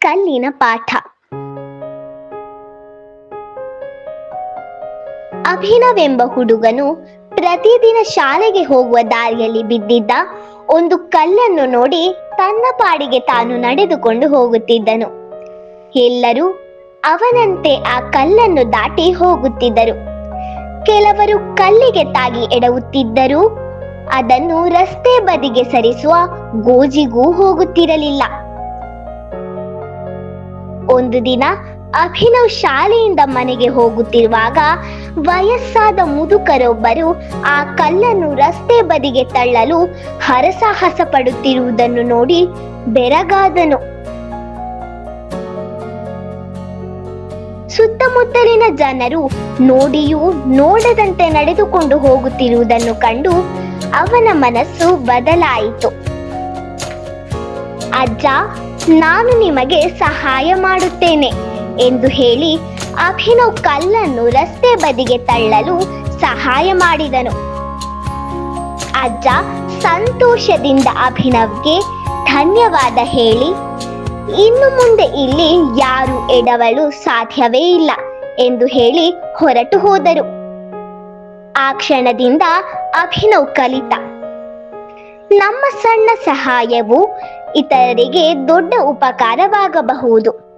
ಕಲ್ಲಿನ ಪಾಠ. ಅಭಿನವೆಂಬ ಹುಡುಗನು ಪ್ರತಿದಿನ ಶಾಲೆಗೆ ಹೋಗುವ ದಾರಿಯಲ್ಲಿ ಬಿದ್ದಿದ್ದ ಒಂದು ಕಲ್ಲನ್ನು ನೋಡಿ ತನ್ನ ಪಾಡಿಗೆ ತಾನು ನಡೆದುಕೊಂಡು ಹೋಗುತ್ತಿದ್ದನು. ಎಲ್ಲರೂ ಅವನಂತೆ ಆ ಕಲ್ಲನ್ನು ದಾಟಿ ಹೋಗುತ್ತಿದ್ದರು. ಕೆಲವರು ಕಲ್ಲಿಗೆ ತಾಗಿ ಎಡವುತ್ತಿದ್ದರೂ ಅದನ್ನು ರಸ್ತೆ ಬದಿಗೆ ಸರಿಸುವ ಗೋಜಿಗೂ ಹೋಗುತ್ತಿರಲಿಲ್ಲ. ಒಂದು ದಿನ ಅಭಿನವ್ ಶಾಲೆಯಿಂದ ಮನೆಗೆ ಹೋಗುತ್ತಿರುವಾಗ ವಯಸ್ಸಾದ ಮುದುಕರೊಬ್ಬರು ಆ ಕಲ್ಲನ್ನು ರಸ್ತೆ ಬದಿಗೆ ತಳ್ಳಲು ಹರಸಾಹಸ ಪಡುತ್ತಿರುವುದನ್ನು ನೋಡಿ ಬೆರಗಾದನು. ಸುತ್ತಮುತ್ತಲಿನ ಜನರು ನೋಡಿಯೂ ನೋಡದಂತೆ ನಡೆದುಕೊಂಡು ಹೋಗುತ್ತಿರುವುದನ್ನು ಕಂಡು ಅವನ ಮನಸ್ಸು ಬದಲಾಯಿತು. ಅಜ್ಜ ನಾನು ನಿಮಗೆ ಸಹಾಯ ಮಾಡುತ್ತೇನೆ ಎಂದು ಹೇಳಿ ಅಭಿನವ್ ಕಲ್ಲನ್ನು ರಸ್ತೆ ಬದಿಗೆ ತಳ್ಳಲು ಸಹಾಯ ಮಾಡಿದನು. ಅಜ್ಜ ಸಂತೋಷದಿಂದ ಅಭಿನವ್ಗೆ ಧನ್ಯವಾದ ಹೇಳಿ, ಇನ್ನು ಮುಂದೆ ಇಲ್ಲಿ ಯಾರು ಎಡವಲು ಸಾಧ್ಯವೇ ಇಲ್ಲ ಎಂದು ಹೇಳಿ ಹೊರಟು ಹೋದರು. ಆ ಕ್ಷಣದಿಂದ ಅಭಿನವ್ ಕಲಿತ ನಮ್ಮ ಸಣ್ಣ ಸಹಾಯವು ಇತರರಿಗೆ ದೊಡ್ಡ ಉಪಕಾರವಾಗಬಹುದು.